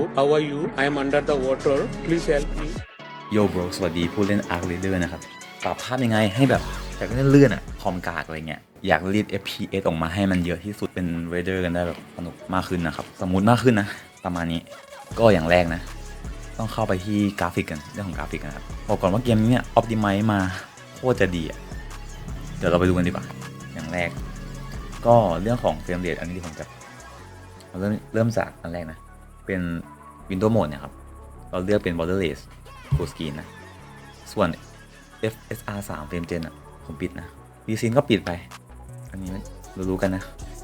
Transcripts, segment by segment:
How are you? I am under the water. Please help me. โยบรสวัสดีผู้เล่น Arc Raider นะครับปรับภาพยังไงให้แบบอยากเล่นเลื่อนๆอะคอมกากอะไรเงี้ยอยากรีด FPS ออกมาให้มันเยอะที่สุดเป็น Raider กันได้แบบสนุกมากขึ้นนะครับ สมูทมากขึ้นนะ ประมาณนี้ก็อย่างแรกนะ ต้องเข้าไปที่กราฟิกกันเรื่องของกราฟิกนะครับบอกก่อนว่าเกมนี้เนี่ย Optimize มาโคตรจะดีอะเดี๋ยวเราไปดูกันดีกว่า อย่างแรก ก็เรื่องของเฟรมเรทอันนี้ผมจะเริ่มเริ่มจากอันแรกนะ เป็น Windows Mode เนี่ยครับ เราเลือกเป็น borderless full screen นะ ส่วน FSR 3 frame gen อะ ผมปิดนะ VSync ก็ปิดไป อันนี้เรารู้กันนะ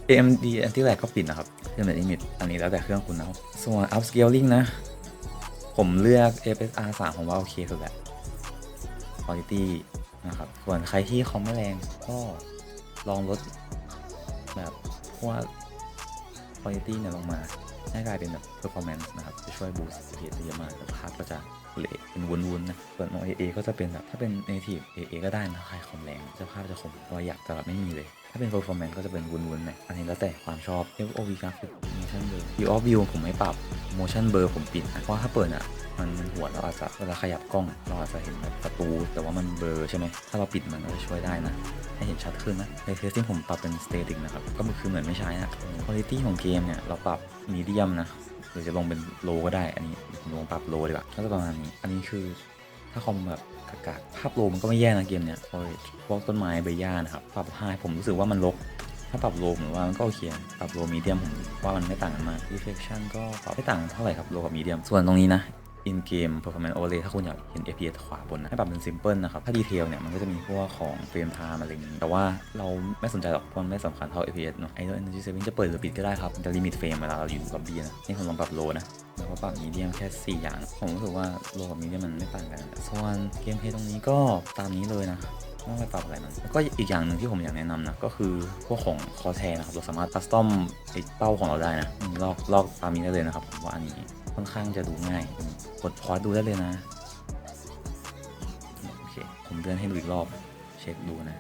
AMD anti lag ก็ปิดนะครับ frame rate limit อันนี้แล้วแต่เครื่องคุณนะส่วน upscaling นะ ผมเลือก FSR 3ผมว่าโอเคสุดแหละ quality นะครับ ส่วนใครที่คอมไม่แรงก็ลองลดแบบพวก quality เนี่ยลงมา ให้กลายเป็นแบบ performance นะครับ จะช่วย boost เสียงได้เยอะมากแต่ภาพก็จะเละเป็นวุ้นๆนะ ส่วนของ AA ก็จะเป็นแบบถ้าเป็น native AA ก็ได้นะใครคอมแรงจะภาพจะคมรอยหยักแต่แบบไม่มีเลย ถ้าเป็น performance ก็จะเป็นวุ้นๆนะอันนี้แล้วแต่ความชอบ FOV graphic motion blur view of view ผมไม่ปรับ motion blur ผมปิดนะเพราะถ้าเปิดอะ มันมันหัวเราอาจจะเวลาขยับกล้อง เราอาจจะเห็นแบบประตู แต่ว่ามันเบลอใช่ไหมถ้าเราปิดมันก็จะช่วยได้นะ ให้เห็นชัดขึ้นนะในเทสที่ผมปรับเป็น static นะครับก็คือเหมือนไม่ใช้นะ quality ของเกมเนี่ยเราปรับ medium นะหรือจะลงเป็น low ก็ได้ อันนี้ผมลงปรับ low ดีกว่าก็จะประมาณนี้ อันนี้คือถ้าคอมแบบกากๆภาพโลมันก็ไม่แย่นะเกมเนี่ยพอพวกต้นไม้ใบหญ้านะครับปรับ high ผมรู้สึกว่ามันรกถ้าปรับโลผมว่ามันก็โอเคปรับโลมีเดียมผมว่ามันไม่ต่างกันมาก reflection ก็ปรับไม่ต่างเท่าไหร่ครับโลกับมีเดียมส่วนตรงนี้นะ in game performance overlay ถ้าคุณอยากเห็น FPS ขวาบนนะให้ปรับเป็น simple นะครับ ถ้าดีเทลเนี่ย มันก็จะมีพวกของ frame time อะไรอย่างนี้ แต่ว่าเราไม่สนใจหรอกเพราะมันไม่สำคัญเท่า FPS เนอะ idle energy saving จะเปิดหรือปิดก็ได้ครับจะ limit frame เวลาเราอยู่ล็อบบี้นะ นี่ผมลองปรับโลนะแล้วก็ปรับมีเดียมแค่ 4 อย่าง ผมรู้สึกว่าโลกับมีเดียมมันไม่ต่างกัน ส่วนเกมเพลย์ตรงนี้ก็ตามนี้เลยนะไม่ต้องไปปรับอะไรมัน แล้วก็อีกอย่างหนึ่งที่ผมอยากแนะนำนะ ก็คือพวกของคอแทนะครับ เราสามารถคัสตอมไอ้เป้าของเราได้นะลอกลอกตามนี้ได้เลยนะครับผมว่าอันนี้ ค่อนข้างจะดูง่ายอืมกดพอสดูได้เลยนะ โอเค ผมเดินให้ดูอีกรอบ เช็คดูนะ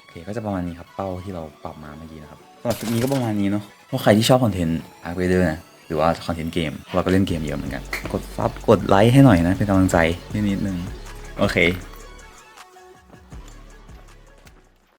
โอเค ก็จะประมาณนี้ครับเป้าที่เราปรับมาเมื่อกี้นะครับสำหรับคลิปนี้ก็ประมาณนี้เนาะถ้าใครที่ชอบคอนเทนต์อาร์เรเดอร์นะหรือว่าคอนเทนต์เกมเราก็เล่นเกมเยอะเหมือนกัน กดซับกดไลค์ให้หน่อยนะ เป็นกำลังใจนิดนิดนึง โอเค